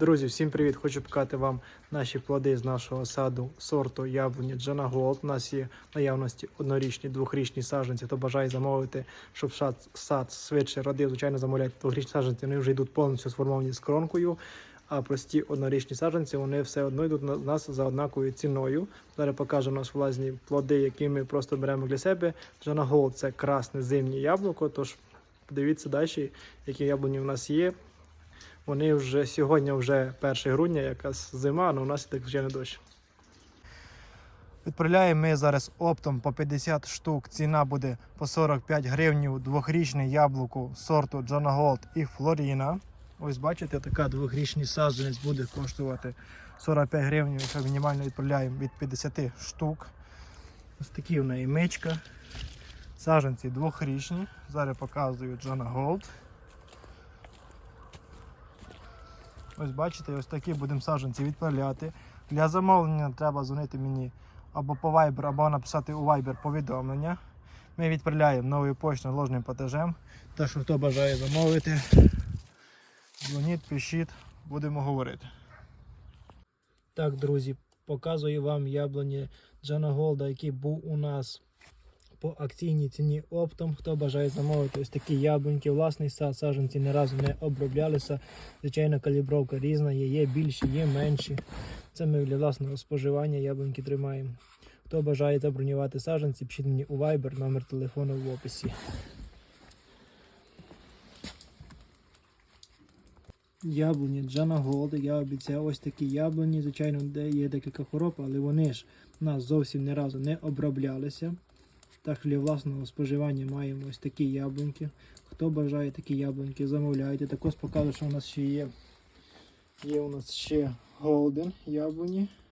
Друзі, всім привіт! Хочу показати вам наші плоди з нашого саду сорту яблуні Джана Голд. У нас є наявності однорічні, двохрічні саджанці. Хто бажає замовити, щоб сад, швидше родив, звичайно, замовляйте двохрічні саджанці. Вони вже йдуть повністю сформовані з кронкою. А прості однорічні саджанці вони все одно йдуть на нас за однаковою ціною. Зараз покажу наші власні плоди, які ми просто беремо для себе. Джана Голд це красне зимнє яблуко. Тож подивіться далі, які яблуні в нас є. Вони вже сьогодні вже 1 грудня, якась зима, але у нас так вже не дощ. Відправляємо ми зараз оптом по 50 штук. Ціна буде по 45 гривень двохрічне яблуко сорту Джона Голд і Флоріна. Ось бачите, така двохрічний саджанець буде коштувати 45 гривень, якщо мінімально відправляємо від 50 штук. Ось такі в неї мичка. Саджанці двохрічні. Зараз показую Джона Голд. Ось бачите, ось такі будемо саджанці відправляти. Для замовлення треба дзвонити мені або по Viber, або написати у Viber повідомлення. Ми відправляємо новою поштою ложним платежем. Так що хто бажає замовити, дзвоніть, пишіть, будемо говорити. Так, друзі, показую вам яблуні Джана Голда, який був у нас по акційній ціні оптом. Хто бажає замовити ось такі яблуньки, власний сад, саджанці ні разу не оброблялися. Звичайно, калібровка різна, є, є більші, є менші. Це ми для власного споживання яблуньки тримаємо. Хто бажає забронювати саджанці, пишіть мені у Viber, номер телефону в описі. Яблуні Джана Голд. Я обіцяв ось такі яблуні. Звичайно, де є декілька хвороб, але вони ж у нас зовсім ні разу не оброблялися. Так для власного споживання маємо ось такі яблуньки. Хто бажає такі яблуньки, замовляйте. Також покажу, що у нас ще є. Є у нас ще голден яблуні.